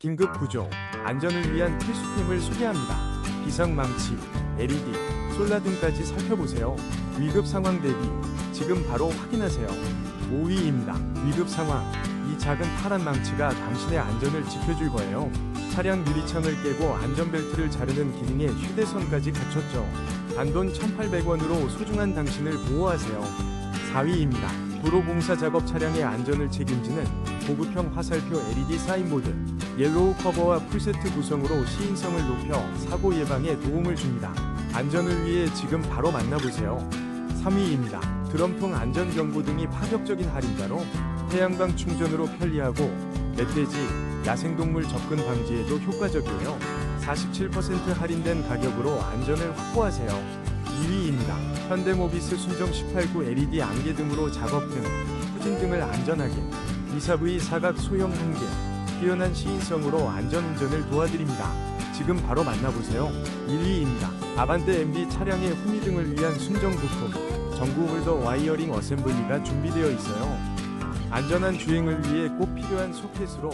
긴급 구조, 안전을 위한 필수템을 소개합니다. 비상망치, LED, 솔라 등까지 살펴보세요. 위급 상황 대비, 지금 바로 확인하세요. 5위입니다. 위급 상황. 이 작은 파란 망치가 당신의 안전을 지켜줄 거예요. 차량 유리창을 깨고 안전벨트를 자르는 기능에 휴대선까지 갖췄죠. 단돈 1,800원으로 소중한 당신을 보호하세요. 4위입니다. 도로 공사 작업 차량의 안전을 책임지는 고급형 화살표 LED 사인보드. 옐로우 커버와 풀세트 구성으로 시인성을 높여 사고 예방에 도움을 줍니다. 안전을 위해 지금 바로 만나보세요. 3위입니다. 드럼통 안전경보 등이 파격적인 할인가로 태양광 충전으로 편리하고 멧돼지, 야생동물 접근 방지에도 효과적이에요. 47% 할인된 가격으로 안전을 확보하세요. 2위입니다. 현대모비스 순정 189 LED 안개 등으로 작업 등 후진 등을 안전하게 2사V 사각 소형 한개 뛰어난 시인성으로 안전운전을 도와드립니다. 지금 바로 만나보세요. 1위입니다. 아반떼 MB 차량의 후미 등을 위한 순정 부품 전구 홀더 와이어링 어셈블리가 준비되어 있어요. 안전한 주행을 위해 꼭 필요한 소켓으로